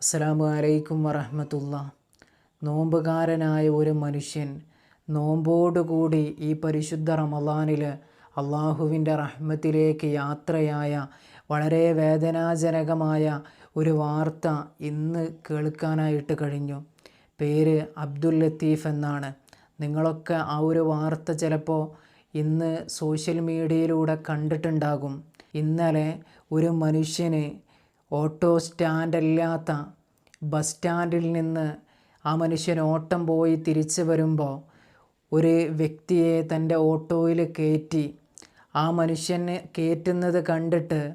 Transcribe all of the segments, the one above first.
അസ്സലാമു അലൈക്കും വറഹമത്തുള്ള. നോമ്പുകാരനായ ഒരു മനുഷ്യൻ നോമ്പോടുകൂടി ഈ പരിശുദ്ധ റമലാനിൽ അള്ളാഹുവിന്റെ റഹ്മത്തിലേക്ക് യാത്രയായ വളരെ വേദനാജനകമായ ഒരു വാർത്ത ഇന്ന് കേൾക്കാനായിട്ട് കഴിഞ്ഞു. പേര് അബ്ദുൽ ലത്തീഫ് എന്നാണ്. നിങ്ങളൊക്കെ ആ ഒരു വാർത്ത ചിലപ്പോൾ ഇന്ന് സോഷ്യൽ മീഡിയയിലൂടെ കണ്ടിട്ടുണ്ടാകും. ഇന്നലെ ഒരു മനുഷ്യന് ഓട്ടോ സ്റ്റാൻഡല്ലാത്ത ബസ് സ്റ്റാൻഡിൽ നിന്ന് ആ മനുഷ്യൻ ഓട്ടം പോയി തിരിച്ചു വരുമ്പോൾ ഒരു വ്യക്തിയെ തന്റെ ഓട്ടോയിൽ കയറ്റി ആ മനുഷ്യനെ കയറ്റുന്നത് കണ്ടിട്ട്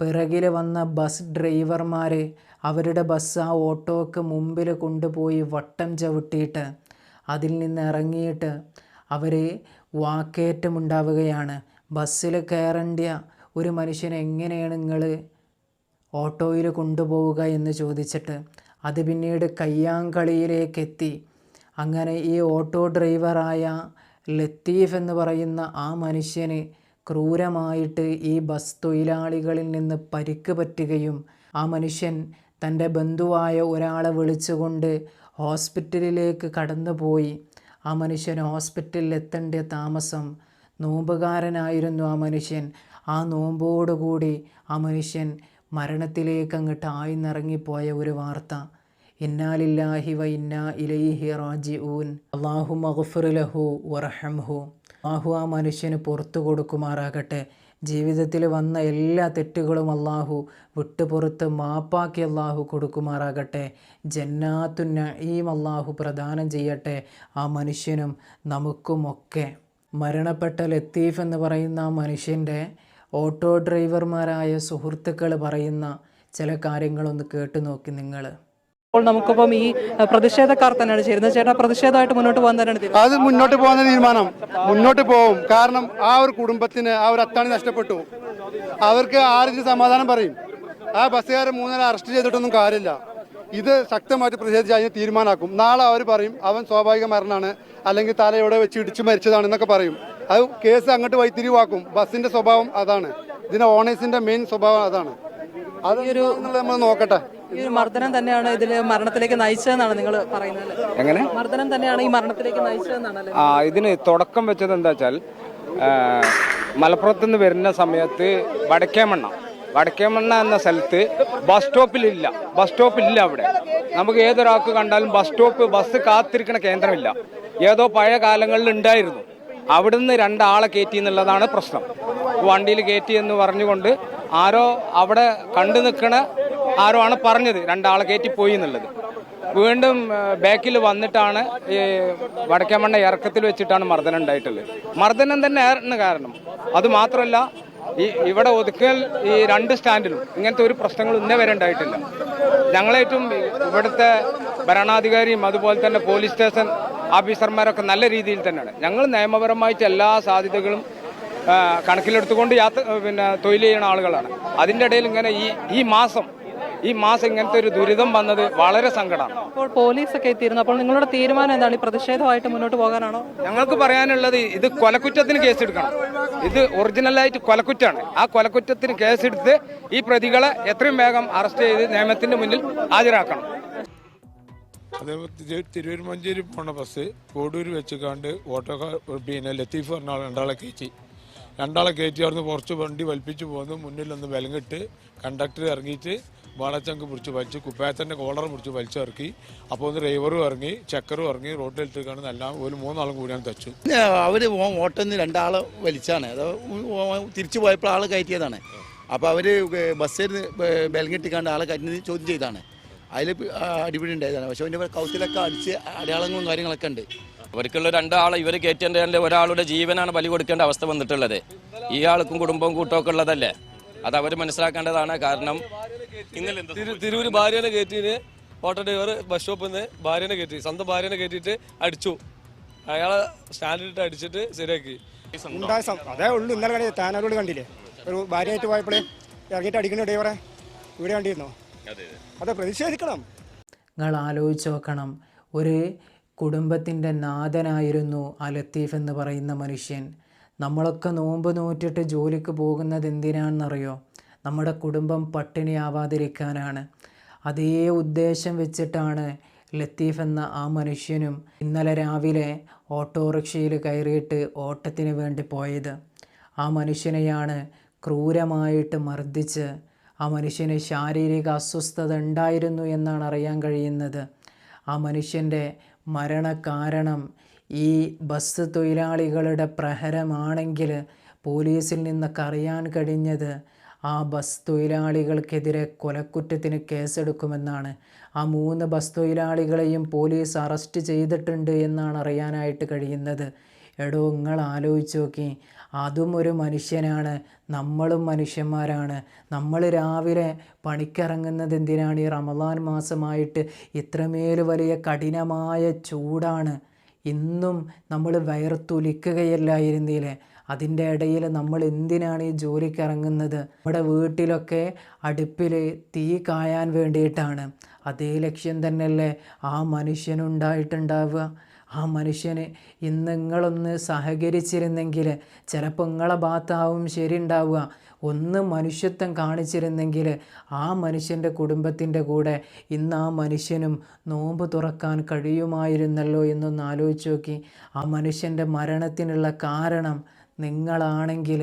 പിറകിൽ വന്ന ബസ് ഡ്രൈവർമാർ അവരുടെ ബസ് ആ ഓട്ടോക്ക് മുമ്പിൽ കൊണ്ടുപോയി വട്ടം ചവിട്ടിയിട്ട് അതിൽ നിന്ന് ഇറങ്ങിയിട്ട് അവർ വാക്കേറ്റമുണ്ടാവുകയാണ്. ബസ്സിൽ കയറേണ്ട ഒരു മനുഷ്യൻ എങ്ങനെയാണ് നിങ്ങൾ ഓട്ടോയിൽ കൊണ്ടുപോവുക എന്ന് ചോദിച്ചിട്ട് അത് പിന്നീട് കയ്യാങ്കളിയിലേക്കെത്തി. അങ്ങനെ ഈ ഓട്ടോ ഡ്രൈവറായ ലത്തീഫ് എന്ന് പറയുന്ന ആ മനുഷ്യന് ക്രൂരമായിട്ട് ഈ ബസ് തൊഴിലാളികളിൽ നിന്ന് പരിക്ക് പറ്റുകയും ആ മനുഷ്യൻ തന്റെ ബന്ധുവായ ഒരാളെ വിളിച്ചുകൊണ്ട് ഹോസ്പിറ്റലിലേക്ക് കടന്നുപോയി. ആ മനുഷ്യൻ ഹോസ്പിറ്റലിൽ എത്തേണ്ട താമസം നോമ്പുകാരനായിരുന്നു ആ മനുഷ്യൻ. ആ നോമ്പോടുകൂടി ആ മനുഷ്യൻ മരണത്തിലേക്ക് അങ്ങോട്ട് ആയിന്നിറങ്ങിപ്പോയ ഒരു വാർത്ത. ഇന്നാലില്ലാഹി വ ഇന്നാ ഇലൈഹി റാജിഊൻ. അള്ളാഹു മഗ്ഫിർ ലഹു വറഹംഹു. അള്ളാഹു ആ മനുഷ്യന് പുറത്തു കൊടുക്കുമാറാകട്ടെ. ജീവിതത്തിൽ വന്ന എല്ലാ തെറ്റുകളും അള്ളാഹു വിട്ടുപുറത്ത് മാപ്പാക്കി അള്ളാഹു കൊടുക്കുമാറാകട്ടെ. ജന്നാത്തു നഈം അള്ളാഹു പ്രദാനം ചെയ്യട്ടെ. ആ മനുഷ്യനും നമുക്കുമൊക്കെ മരണപ്പെട്ട ലത്തീഫ് എന്ന് പറയുന്ന ആ മനുഷ്യന്റെ ഓട്ടോ ഡ്രൈവർമാരായ സുഹൃത്തുക്കൾ പറയുന്ന ചില കാര്യങ്ങളൊന്ന് കേട്ടു നോക്കി നിങ്ങൾ. അപ്പോൾ നമുക്കിപ്പം ഈ പ്രതിഷേധക്കാർ തന്നെയാണ് ചേരുന്നത് ചേട്ടാ പ്രതിഷേധമായിട്ട് മുന്നോട്ട് പോകാൻ തന്നെയാണ് അത് മുന്നോട്ട് പോകുന്ന തീരുമാനം. മുന്നോട്ട് പോകും. കാരണം ആ ഒരു കുടുംബത്തിന് ആ ഒരു അത്താണി നഷ്ടപ്പെട്ടു. അവർക്ക് ആരും സമാധാനം പറയും. ആ ബസ്സുകാരെ മൂന്നര അറസ്റ്റ് ചെയ്തിട്ടൊന്നും കാര്യമില്ല. ഇത് ശക്തമായിട്ട് പ്രതിഷേധിച്ച് അതിന് തീരുമാനമാക്കും നാളെ അവർ പറയും അവൻ സ്വാഭാവിക മരണമാണ് അല്ലെങ്കിൽ തലയോടെ വെച്ച് ഇടിച്ചു മരിച്ചതാണ് എന്നൊക്കെ പറയും. അത് കേസ് അങ്ങോട്ട് വൈത്തിരിവാക്കും ബസ്സിന്റെ സ്വഭാവം അതാണ്. ഇതിന്റെ ഓണേഴ്സിന്റെ മെയിൻ സ്വഭാവം അതാണ്. അത് നമ്മൾ നോക്കട്ടെ. ഈ ഒരു മർദ്ദനം തന്നെയാണ് ഇതിൽ മരണത്തിലേക്ക് നയിച്ചതെന്നാണ് നിങ്ങൾ പറയുന്നത് എങ്ങനെ? മർദ്ദനം തന്നെയാണ് ഈ മരണത്തിലേക്ക് നയിച്ചതെന്നാണ് അല്ലേ? ആ ഇതിന് തുടക്കം വെച്ചത് എന്താ വെച്ചാൽ മലപ്പുറത്ത് നിന്ന് വരുന്ന സമയത്ത് വടക്കേമണ്ണ വടക്കേമണ്ണ എന്ന സ്ഥലത്ത് ബസ് സ്റ്റോപ്പിലില്ല ബസ് സ്റ്റോപ്പില്ല അവിടെ. നമുക്ക് ഏതൊരാൾക്ക് കണ്ടാലും ബസ് സ്റ്റോപ്പ് ബസ് കാത്തിരിക്കണ കേന്ദ്രമില്ല. ഏതോ പഴയ കാലങ്ങളിൽ ഉണ്ടായിരുന്നു. അവിടുന്ന് രണ്ടാളെ കയറ്റി എന്നുള്ളതാണ് പ്രശ്നം. വണ്ടിയിൽ കയറ്റി എന്ന് പറഞ്ഞുകൊണ്ട് ആരോ അവിടെ കണ്ടു നിൽക്കണ ആരോ ആണ് പറഞ്ഞത് രണ്ടാളെ കയറ്റി പോയി എന്നുള്ളത്. വീണ്ടും ബാക്കിൽ വന്നിട്ടാണ് ഈ വടക്കേമണ്ണ ഇറക്കത്തിൽ വെച്ചിട്ടാണ് മർദ്ദനം ഉണ്ടായിട്ടുള്ളത്. മർദ്ദനം തന്നെ ആയിരുന്നു കാരണം. അതുമാത്രമല്ല ഈ ഇവിടെ ഒതുക്കൽ ഈ രണ്ട് സ്റ്റാൻഡിലും ഇങ്ങനത്തെ ഒരു പ്രശ്നങ്ങൾ ഇന്നേ വരെ ഉണ്ടായിട്ടില്ല. ഞങ്ങളേറ്റവും ഇവിടുത്തെ ഭരണാധികാരിയും അതുപോലെ തന്നെ പോലീസ് സ്റ്റേഷൻ ഓഫീസർമാരൊക്കെ നല്ല രീതിയിൽ തന്നെയാണ്. ഞങ്ങൾ നിയമപരമായിട്ട് എല്ലാ സാധ്യതകളും കണക്കിലെടുത്തുകൊണ്ട് യാത്ര പിന്നെ തൊഴിൽ ചെയ്യുന്ന ആളുകളാണ്. അതിന്റെ ഇടയിൽ ഇങ്ങനെ ഈ ഈ മാസം ഈ മാസം ഇങ്ങനത്തെ ഒരു ദുരിതം വന്നത് വളരെ സങ്കടമാണ്. അപ്പോൾ പോലീസൊക്കെ എത്തിയിരുന്നു. അപ്പോൾ നിങ്ങളുടെ തീരുമാനം എന്താണ്? ഈ പ്രതിഷേധമായിട്ട് മുന്നോട്ട് പോകാനാണോ? ഞങ്ങൾക്ക് പറയാനുള്ളത് ഇത് കൊലക്കുറ്റത്തിന് കേസെടുക്കണം. ഇത് ഒറിജിനലായിട്ട് കൊലക്കുറ്റാണ്. ആ കൊലക്കുറ്റത്തിന് കേസെടുത്ത് ഈ പ്രതികളെ എത്രയും വേഗം അറസ്റ്റ് ചെയ്ത് നിയമത്തിന്റെ മുന്നിൽ ഹാജരാക്കണം. അതേപോലെ തിരു- തിരൂർ മഞ്ചേരി പോണ ബസ് കോടൂർ വെച്ചുകാണ്ട് ഓട്ടോ പിന്നെ ലത്തീഫ് പറഞ്ഞ ആൾ രണ്ടാളെ കയറ്റി രണ്ടാളെ കയറ്റി അവിടുന്ന് കുറച്ച് വണ്ടി വലിപ്പിച്ച് മുന്നിൽ മുന്നിലൊന്ന് വിലങ്ങിട്ട് കണ്ടക്ടർ ഇറങ്ങിയിട്ട് വാളച്ചങ്ക് പിടിച്ച് വലിച്ചു. കുപ്പായത്തിന്റെ കോളർ പിടിച്ച് വലിച്ചിറക്കി അപ്പോൾ ഒന്ന് ഡ്രൈവറും ഇറങ്ങി ചക്കറും ഇറങ്ങി റോഡിൽ കാണുന്ന എല്ലാം ഒരു മൂന്നാളും കൂടിയാണ് തച്ചു. അവർ ഓട്ടോന്ന് രണ്ടാൾ വലിച്ചാണ്. അത് തിരിച്ചു പോയപ്പോൾ ആൾ കയറ്റിയതാണ്. അപ്പോൾ അവർ ബസ്സിൽ ബെലങ്ങിട്ടിക്കാണ്ട് ആളെ കയറ്റി ചോദ്യം ചെയ്താണ്. അതിൽ അടിപിടി ഉണ്ടായതാണ്. പക്ഷെ അവന്റെ കൗത്തിലൊക്കെ അടിച്ച് അടയാളങ്ങളും കാര്യങ്ങളൊക്കെ ഉണ്ട്. അവർക്കുള്ള രണ്ടാളെ ഇവർ കയറ്റേണ്ട ഒരാളുടെ ജീവനാണ് ബലി കൊടുക്കേണ്ട അവസ്ഥ വന്നിട്ടുള്ളത്. ഈ ആൾക്കും കുടുംബവും കൂട്ടമൊക്കെ ഉള്ളതല്ലേ? അത് അവർ മനസ്സിലാക്കേണ്ടതാണ്. കാരണം ഇന്നലെ തിരൂര് ഭാര്യനെ കയറ്റിന് ഓട്ടോ ഡ്രൈവർ ബസ് സ്റ്റോപ്പിൽ നിന്ന് ഭാര്യനെ കയറ്റി. സ്വന്തം ഭാര്യനെ കയറ്റിയിട്ട് അടിച്ചു. അയാളെ സ്റ്റാൻഡിലിട്ട് അടിച്ചിട്ട് ശരിയാക്കി. ഉണ്ടായ അതേ ഉള്ളൂ. ഇന്നലെ കണ്ടി താനാരോട് കണ്ടില്ലേ? ഒരു ഭാര്യയായിട്ട് പോയപ്പോഴേ ഇറങ്ങിയിട്ട് അടിക്കുന്ന ഡ്രൈവറെ ഇവിടെ കണ്ടിരുന്നോ? അതെ പ്രതിഷേധിക്കണം. നിങ്ങൾ ആലോചിച്ച് നോക്കണം. ഒരു കുടുംബത്തിന്റെ നാഥനായിരുന്നു ആ ലത്തീഫ് എന്ന് പറയുന്ന മനുഷ്യൻ. നമ്മളൊക്കെ നോമ്പ് നോറ്റിട്ട് ജോലിക്ക് പോകുന്നത് എന്തിനാണെന്നറിയോ? നമ്മുടെ കുടുംബം പട്ടിണിയാവാതിരിക്കാനാണ് അതേ ഉദ്ദേശം വെച്ചിട്ടാണ് ലത്തീഫ് എന്ന ആ മനുഷ്യനും ഇന്നലെ രാവിലെ ഓട്ടോറിക്ഷയിൽ കയറിയിട്ട് ഓട്ടത്തിന് വേണ്ടി പോയത്. ആ മനുഷ്യനെയാണ് ക്രൂരമായിട്ട് മർദ്ദിച്ച് ആ മനുഷ്യന് ശാരീരിക അസ്വസ്ഥത ഉണ്ടായിരുന്നു എന്നാണ് അറിയാൻ കഴിയുന്നത്. ആ മനുഷ്യന്റെ മരണകാരണം ഈ ബസ് തൊഴിലാളികളുടെ പ്രഹരമാണെങ്കിൽ പോലീസിൽ നിന്നൊക്കെ അറിയാൻ കഴിഞ്ഞത് ആ ബസ് തൊഴിലാളികൾക്കെതിരെ കൊലക്കുറ്റത്തിന് കേസെടുക്കുമെന്നാണ്. ആ മൂന്ന് ബസ് തൊഴിലാളികളെയും പോലീസ് അറസ്റ്റ് ചെയ്തിട്ടുണ്ട് എന്നാണ് അറിയാനായിട്ട് കഴിയുന്നത്. എടോ നിങ്ങൾ ആലോചിച്ച് നോക്കി. അതും ഒരു മനുഷ്യനാണ്. നമ്മളും മനുഷ്യന്മാരാണ്. നമ്മൾ രാവിലെ പണിക്കിറങ്ങുന്നത് എന്തിനാണ്? ഈ റമദാൻ മാസമായിട്ട് ഇത്രമേൽ വലിയ കഠിനമായ ചൂടാണ്. ഇന്നും നമ്മൾ വയർത്തൊലിക്കുകയല്ലായിരുന്നില്ലേ അതിന്റെ ഇടയിൽ നമ്മൾ എന്തിനാണ് ഈ ജോലിക്ക് ഇറങ്ങുന്നത് നമ്മുടെ വീട്ടിലൊക്കെ അടുപ്പിൽ തീ കായാൻ വേണ്ടിയിട്ടാണ്. അതേ ലക്ഷ്യം തന്നെയല്ലേ ആ മനുഷ്യനുണ്ടായിട്ടുണ്ടാവുക. ആ മനുഷ്യന് ഇന്ന് നിങ്ങളൊന്ന് സഹകരിച്ചിരുന്നെങ്കിൽ ചിലപ്പോൾ നിങ്ങളെ ഭാഗത്താവും ശരി ഉണ്ടാവുക ഒന്ന് മനുഷ്യത്വം കാണിച്ചിരുന്നെങ്കിൽ ആ മനുഷ്യന്റെ കുടുംബത്തിന്റെ കൂടെ ഇന്ന് ആ മനുഷ്യനും നോമ്പ് തുറക്കാൻ കഴിയുമായിരുന്നല്ലോ എന്നൊന്ന് ആലോചിച്ച് നോക്കി. ആ മനുഷ്യന്റെ മരണത്തിനുള്ള കാരണം നിങ്ങളാണെങ്കിൽ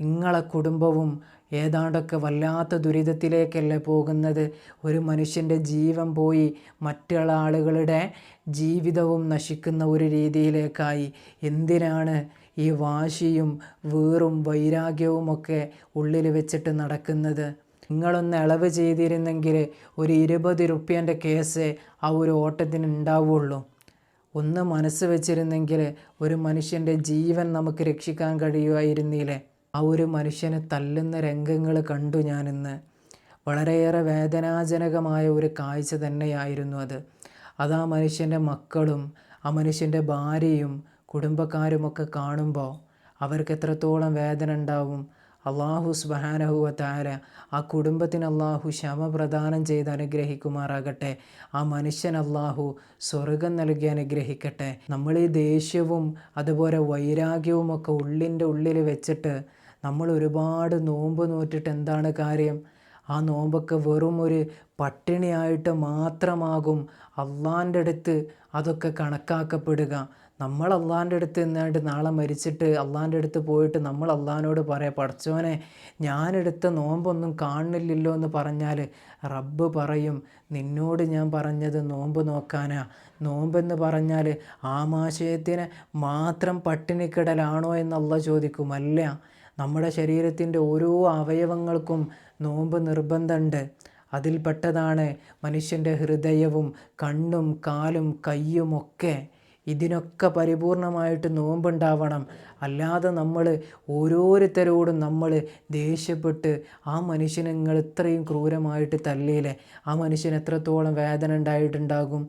നിങ്ങളെ കുടുംബവും ഏതാണ്ടൊക്കെ വല്ലാത്ത ദുരിതത്തിലേക്കല്ലേ പോകുന്നത്? ഒരു മനുഷ്യന്റെ ജീവൻ പോയി മറ്റുള്ള ആളുകളുടെ ജീവിതവും നശിക്കുന്ന ഒരു രീതിയിലേക്കായി. എന്തിനാണ് ഈ വാശിയും വീറും വൈരാഗ്യവുമൊക്കെ ഉള്ളിൽ വെച്ചിട്ട് നടക്കുന്നത്? നിങ്ങളൊന്ന് ഇളവ് ചെയ്തിരുന്നെങ്കിൽ ഒരു ഇരുപത് റുപ്യന്റെ കേസ് ആ ഒരു ഓട്ടത്തിന് ഉണ്ടാവുള്ളൂ. ഒന്ന് മനസ്സ് വെച്ചിരുന്നെങ്കിൽ ഒരു മനുഷ്യന്റെ ജീവൻ നമുക്ക് രക്ഷിക്കാൻ കഴിയുമായിരുന്നില്ലേ? ആ ഒരു മനുഷ്യനെ തല്ലുന്ന രംഗങ്ങൾ കണ്ടു ഞാനിന്ന്. വളരെയേറെ വേദനാജനകമായ ഒരു കാഴ്ച തന്നെയായിരുന്നു അത്. അത് ആ മനുഷ്യന്റെ മക്കളും ആ മനുഷ്യന്റെ ഭാര്യയും കുടുംബക്കാരുമൊക്കെ കാണുമ്പോൾ അവർക്ക് എത്രത്തോളം വേദന ഉണ്ടാവും. അള്ളാഹു സ്വഹാനഹു താര ആ കുടുംബത്തിന് അള്ളാഹു ക്ഷമ പ്രദാനം ചെയ്ത് അനുഗ്രഹിക്കുമാറാകട്ടെ. ആ മനുഷ്യൻ അള്ളാഹു സ്വർഗം നൽകി അനുഗ്രഹിക്കട്ടെ. നമ്മൾ ഈ ദേഷ്യവും അതുപോലെ വൈരാഗ്യവും ഒക്കെ ഉള്ളിന്റെ ഉള്ളിൽ വെച്ചിട്ട് നമ്മൾ ഒരുപാട് നോമ്പ് നോറ്റിട്ട് എന്താണ് കാര്യം? ആ നോമ്പൊക്കെ വെറും ഒരു പട്ടിണിയായിട്ട് മാത്രമാകും അള്ളാന്റെ അടുത്ത് അതൊക്കെ കണക്കാക്കപ്പെടുക. നമ്മൾ അള്ളാന്റെ അടുത്ത് നിന്നായിട്ട് നാളെ മരിച്ചിട്ട് അള്ളാന്റെ അടുത്ത് പോയിട്ട് നമ്മൾ അള്ളഹാനോട് പറയാം പഠിച്ചോനെ ഞാനെടുത്ത നോമ്പൊന്നും കാണുന്നില്ലല്ലോ എന്ന് പറഞ്ഞാൽ റബ്ബ് പറയും നിന്നോട് ഞാൻ പറഞ്ഞത് നോമ്പ് നോക്കാനാ. നോമ്പെന്ന് പറഞ്ഞാൽ ആമാശയത്തിന് മാത്രം പട്ടിണിക്കിടലാണോ എന്നുള്ള ചോദിക്കും അല്ല. നമ്മുടെ ശരീരത്തിന്റെ ഓരോ അവയവങ്ങൾക്കും നോമ്പ് നിർബന്ധമുണ്ട്. അതിൽപ്പെട്ടതാണ് മനുഷ്യന്റെ ഹൃദയവും കണ്ണും കാലും കയ്യും ഒക്കെ. ഇതിനൊക്കെ പരിപൂർണമായിട്ട് നോമ്പുണ്ടാവണം. അല്ലാതെ നമ്മൾ ഓരോരുത്തരോടും നമ്മൾ ദേഷ്യപ്പെട്ട് ആ മനുഷ്യനെ ഇത്രയും ക്രൂരമായിട്ട് തല്ലിയില്ലേ ആ മനുഷ്യന് എത്രത്തോളം വേദന ഉണ്ടായിട്ടുണ്ടാകും?